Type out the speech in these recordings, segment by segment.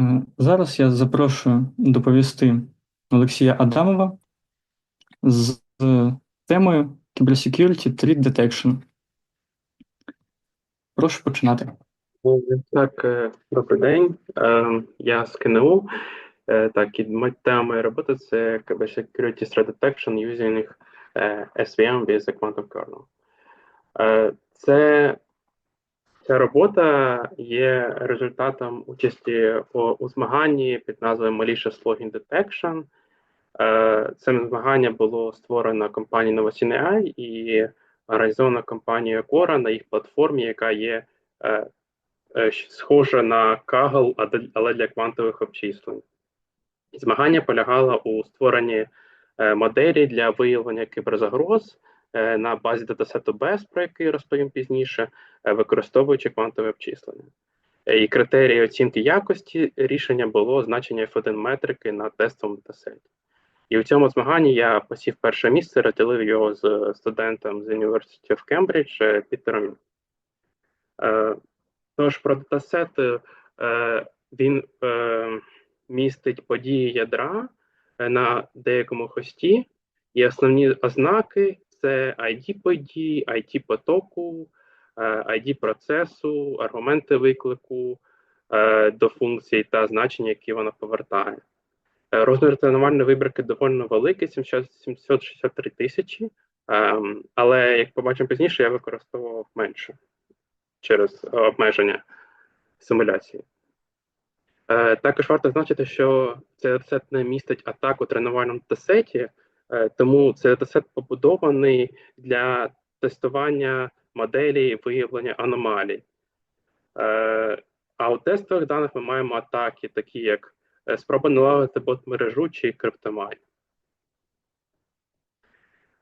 Е, Зараз я запрошую доповісти Олексія Адамова з темою Cybersecurity Threat Detection. Прошу починати. Так, е, добрий день. Е, Я з КНУ. Так, і тема моєї роботи це Cybersecurity Threat Detection using SVM with the Quantum Kernel. Це ця робота є результатом участі у, змаганні під назвою Malicious Login Detection. Е, Це змагання було створено компанією Novacine AI і організовано компанією Quora на їх платформі, яка є е, е, схожа на Kaggle, але для квантових обчислень. Змагання полягало у створенні моделі для виявлення кіберзагроз на базі датасету BES, про який розповім пізніше, е, використовуючи квантове обчислення. Е, І критерії оцінки якості рішення було значення F1 метрики на тестовому датасеті. І в цьому змаганні я посів перше місце, розділив його з студентом з University Cambridge е, Пітером. Е, Тож про датасет е, він е, містить події ядра е, на деякому хості, і основні ознаки це ID події, IT потоку, е, ID процесу, аргументи виклику е, до функції та значення, які вона повертає. Е, Розмір тренувальної вибірки доволі великий, 763 тисячі, ем, але як побачимо пізніше, я використовував менше через обмеження симуляції. Також варто зазначити, що цей датасет не містить атак у тренувальному датасеті, е, тому цей датасет побудований для тестування моделі виявлення аномалій. Е, А у тестових даних ми маємо атаки, такі як е, спроба налагодити бот-мережу чи криптомайн.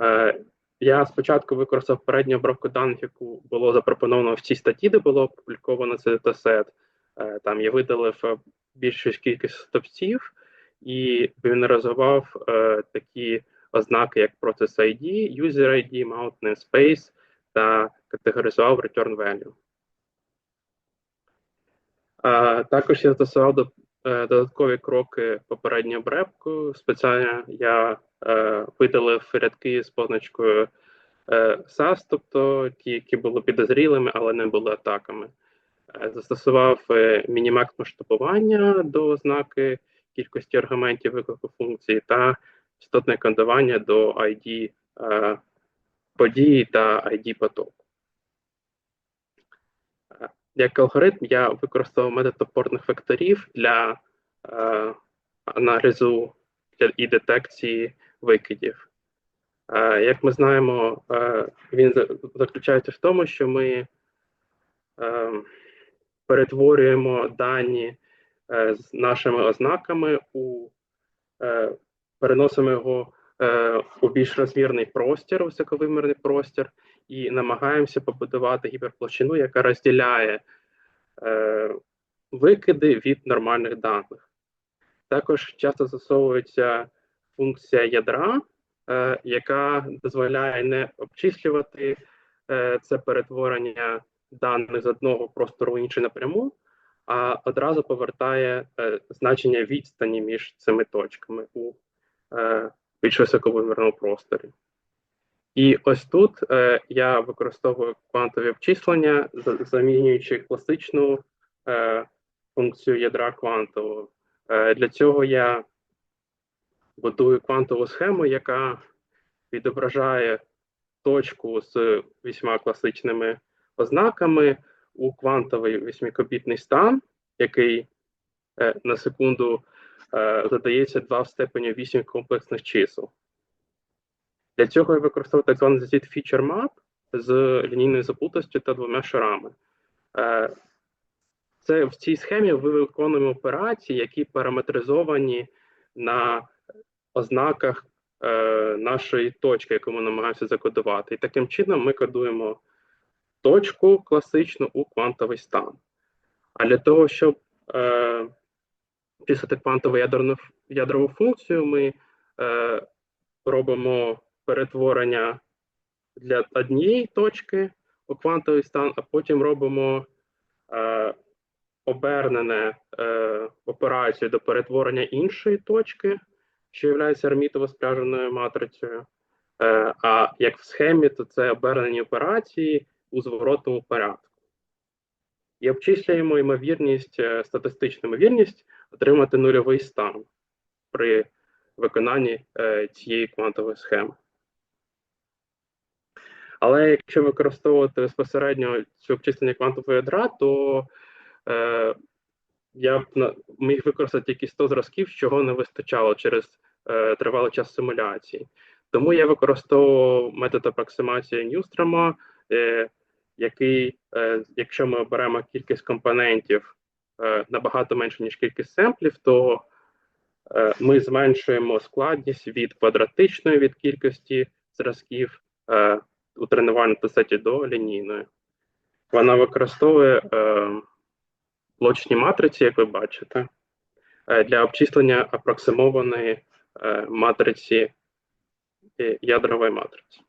Е, Я спочатку використав передню обробку даних, яку було запропоновано в цій статті, де було опубліковано цей датасет. Е, Там я видалив е, більшу кількість стовпців і мінералізував е, такі ознаки, як Process ID, User ID, Mount Namespace та категоризував Return Value. Е, Також я застосував до- е, додаткові кроки попередньої обребку. Спеціально я е, видалив рядки з позначкою е, SAS, тобто ті, які були підозрілими, але не були атаками. Е, Застосував е, мінімакс масштабування до ознаки кількості аргументів виклику функції та частотне кодування до ID е, події та ID потоку. Е, Як алгоритм я використовував метод опорних векторів для е, аналізу і детекції викидів. Е, Як ми знаємо, е, він заключається в тому, що ми е, перетворюємо дані е, з нашими ознаками у е, переносимо його е, у більш розмірний простір, високовимірний простір, і намагаємося побудувати гіперплощину, яка розділяє е, викиди від нормальних даних. Також часто застосовується функція ядра, е, яка дозволяє не обчислювати е, це перетворення даних з одного простору в інший напряму, а одразу повертає е, значення відстані між цими точками у більш високовимірному просторі. І ось тут е, я використовую квантові обчислення, замінюючи класичну е, функцію ядра квантового. Е, для цього я будую квантову схему, яка відображає точку з вісьма класичними ознаками у квантовий восьмикобітний стан, який е, на секунду е, задається 2 в степені 8 комплексних чисел. Для цього я використовую так званий ZZ Feature Map з лінійною заплутостю та двома шарами. Е, Це в цій схемі ми виконуємо операції, які параметризовані на ознаках е, нашої точки, яку ми намагаємося закодувати. І таким чином ми кодуємо точку класичну у квантовий стан. А для того, щоб е, писати квантову ядерну, ядрову функцію, ми е, робимо перетворення для однієї точки у квантовий стан, а потім робимо е, обернене е, операцію до перетворення іншої точки, що є армітово спряженою матрицею. Е, а як в схемі, то це обернені операції у зворотному порядку. І обчислюємо ймовірність, е, статистичну ймовірність отримати нульовий стан при виконанні е, цієї квантової схеми. Але якщо використовувати безпосередньо цю обчислення квантового ядра, то е, я б міг використати тільки 100 зразків, чого не вистачало через е, тривалий час симуляції. Тому я використовував метод апроксимації Ньюстрома, е, який, е, якщо ми оберемо кількість компонентів набагато менше, ніж кількість семплів, то е, ми зменшуємо складність від квадратичної від кількості зразків е, у тренувальному сеті до лінійної. Вона використовує е, блочні матриці, як ви бачите, е, для обчислення апроксимованої е, матриці е, ядрової матриці.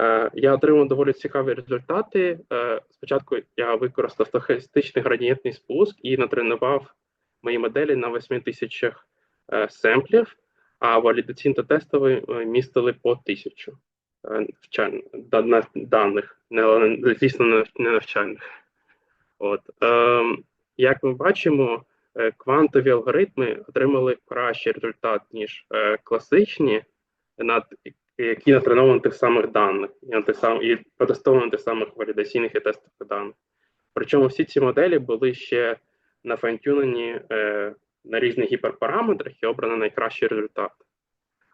Е, Я отримав доволі цікаві результати. Е, Спочатку я використав стохастичний градієнтний спуск і натренував мої моделі на 8 тисячах е, семплів, а валідаційно та тестові містили по тисячу даних, звісно, не- навчальних. От. Ем, як ми бачимо, квантові алгоритми отримали кращий результат, ніж класичні, над, які натреновані на тих самих даних, і, на тих сам, і протестовані тих самих валідаційних і тестових даних. Причому всі ці моделі були ще нафайнтюнені е, на різних гіперпараметрах і обрано найкращий результат.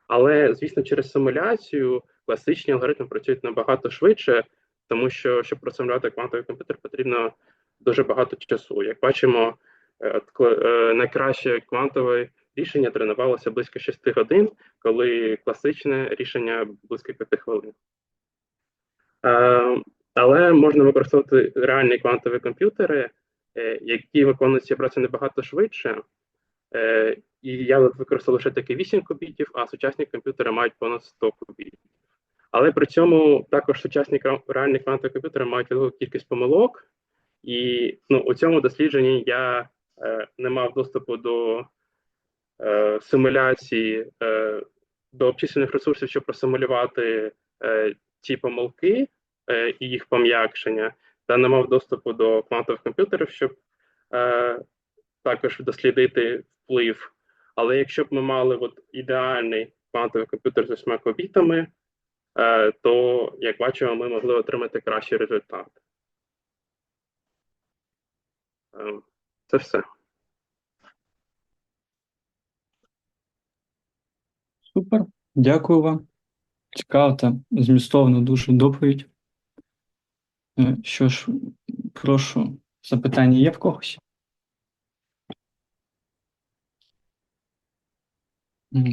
Але, звісно, через симуляцію класичні алгоритми працюють набагато швидше, тому що, щоб просимулювати квантовий комп'ютер, потрібно дуже багато часу. Як бачимо, е, е, найкраще квантове рішення тренувалося близько 6 годин, коли класичне рішення близько 5 хвилин. Е, Але можна використовувати реальні квантові комп'ютери, е, які виконують операції набагато швидше. Е, І я використав лише таки 8 кубітів, а сучасні комп'ютери мають понад 100 кубітів. Але при цьому також сучасні реальні квантові комп'ютери мають велику кількість помилок, і ну, у цьому дослідженні я не мав доступу до е, симуляції, е, до обчислених ресурсів, щоб просимулювати е, ці помилки і їх пом'якшення, та не мав доступу до квантових комп'ютерів, щоб також дослідити вплив. Але якщо б ми мали от, ідеальний квантовий комп'ютер з 8 кубітами, е, то, як бачимо, ми могли отримати кращий результат. Це все. Супер. Дякую вам. Цікава та змістовна дуже доповідь. Е, Що ж, прошу, запитання є в когось?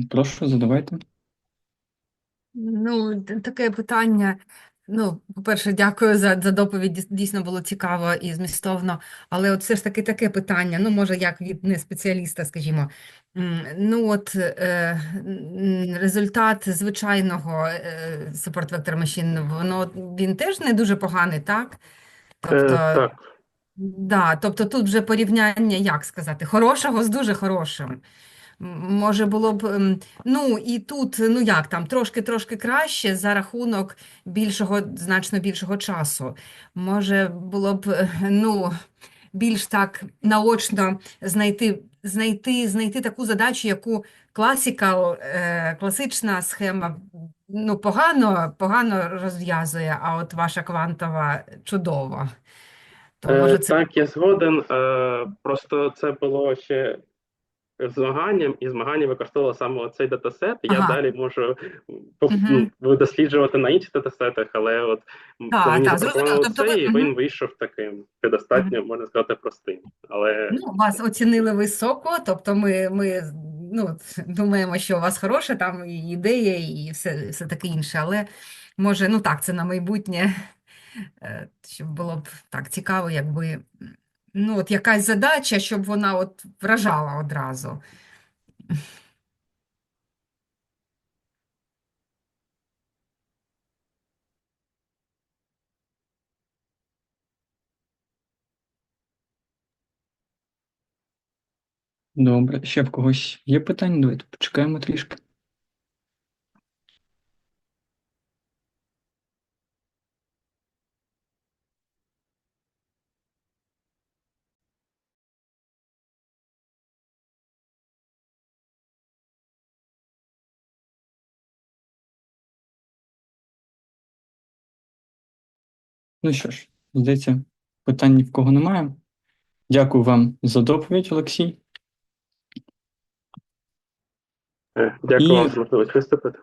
Прошу, задавайте. Ну, таке питання. Ну, по-перше, дякую за, за доповідь. Дійсно було цікаво і змістовно. Але от все ж таки таке питання, ну, може, як від не спеціаліста, скажімо. Ну, от е, результат звичайного е, support vector machine, воно, він теж не дуже поганий, так? Е, Тобто, так. Да, тобто тут вже порівняння, як сказати, хорошого з дуже хорошим. Може було б, ем, ну і тут, ну як там, трошки-трошки краще за рахунок більшого, значно більшого часу. Може було б, е, ну, більш так наочно знайти, знайти, знайти таку задачу, яку класика, е, класична схема, ну, погано, погано розв'язує, а от ваша квантова чудово. То Е, може це Так, я згоден. Просто це було ще змаганням, і змагання використовувало саме цей датасет. Я Ага. далі можу ну, досліджувати на інших датасетах, але от мені так, зрозуміло. Тобто ви- і він вийшов таким достатньо, можна сказати, простим. Але Ну, вас оцінили високо, тобто ми, ми ну, думаємо, що у вас хороша там і ідея, і все, все таке інше, але може, ну так, це на майбутнє, е, щоб було б так цікаво, якби ну, от якась задача, щоб вона от вражала одразу. Добре, ще в когось є питання? Давайте почекаємо трішки. Ну що ж, здається, питань ні в кого немає. Дякую вам за доповідь, Олексій. Е, Дякую І- вам за можливість виступити.